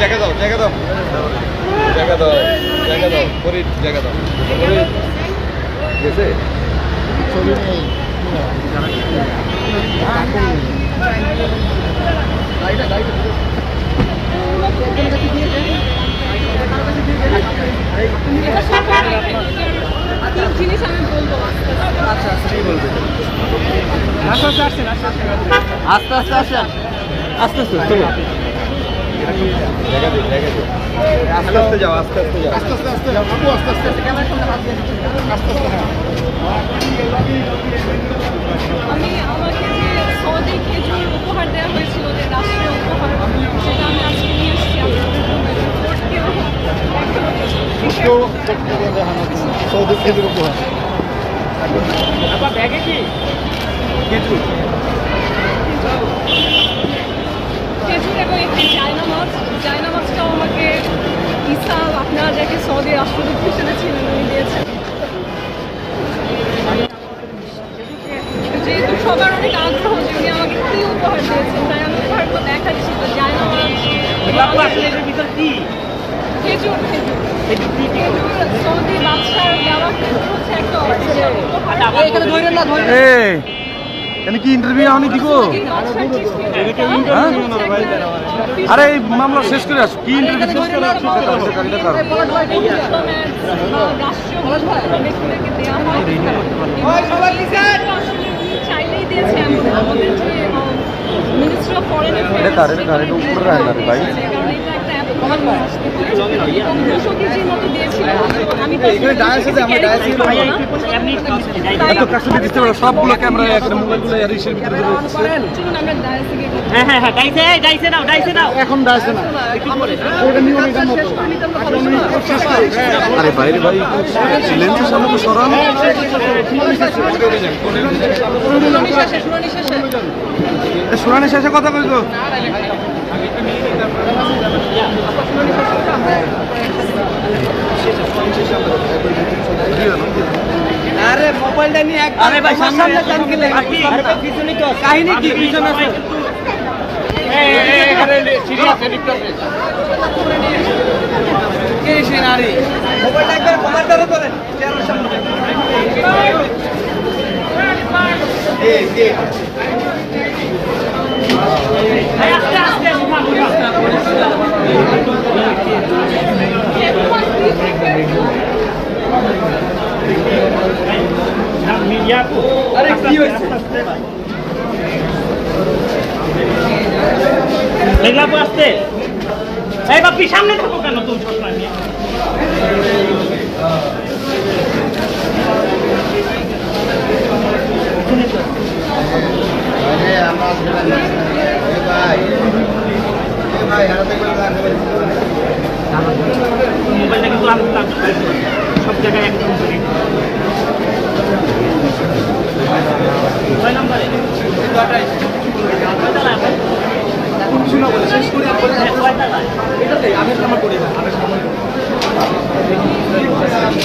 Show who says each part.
Speaker 1: জায়গা দাও জায়গা দাও। জায়গা দাও জায়গা দাও ফরিদ জায়গা দাও। ফরিদ গেছে?
Speaker 2: জিনিস আমি বলব আচ্ছা আচ্ছা কি বলবে আস্তে আস্তে আসেন আস্তে আস্তে আস্তে আস্তে আসেন আস্তে আস্তে
Speaker 3: চলো
Speaker 1: আস্তে আস্তে যাও। আস্তে আস্তে যাও আস্তে আস্তে আস্তে আপু আস্তে আস্তে। ক্যামেরার সামনে হাত দিয়ে আস্তে আস্তে হ্যাঁ।
Speaker 2: আমি আমাকে যে সৌদি খেজুর উপহার দেওয়া হয়েছিল যে রাষ্ট্রীয় উপহার সেটা আমি আজকে নিয়ে এসেছি আপনাদের কোর্টকেও কেউ দেখতে দেখানো সৌদি খেজুর উপহার।
Speaker 4: কিছু
Speaker 2: খেজুর এবং একটি জায়নামাজ জায়নামাজটাও আমাকে ইসা আপনারা যাকে সৌদি রাষ্ট্রদূত হিসেবে ছিলেন উনি দিয়েছেন। যেহেতু সবার অনেক আগ্রহ যে উনি আমাকে কি উপহার দিয়েছেন তাই আমি দেখাচ্ছি তো জায়নামাজ খেজুর খেজুর খেজুর সৌদি বাদশার দেওয়া হচ্ছে একটা অফিসিয়াল উপহার এখানে
Speaker 4: ধরে না। ধরে
Speaker 3: এই কি ইন্টারভিউ আমি দিব
Speaker 2: আরে
Speaker 3: এই মামলা শেষ করে আসো। কি ইন্টারভিউ
Speaker 2: এটা উপরে ভাই।
Speaker 3: সবগুলো ক্যামেরা
Speaker 2: হ্যাঁ
Speaker 4: হ্যাঁ হ্যাঁ ডাইসে ডাইসে ডাইসে এখন ডায়াসে না।
Speaker 3: আরে বাইরে ভাই লেন্সের সামনে তো সরান শুনানি শেষে কথা কই তো
Speaker 4: আরে মোবাইলটা নিয়ে এক আরে ভাই সামনে টান গেলে আরে ভাই পিছনে তো কাহিনী কি পিছনে আছে। কে সে নারী? মোবাইলটা একবার কমার ধরে তোলেন চেয়ারের সামনে। আস্তে আস্তে আরে কি হয়েছে? মেঘলা আসতে এই বাপি সামনে থাকো কেন তুমি সবসময়? মোবাইলটা কিন্তু সব জায়গায় একদম মোবাইল নাম্বারে শেষ করে আমি আমার পরিবার আমি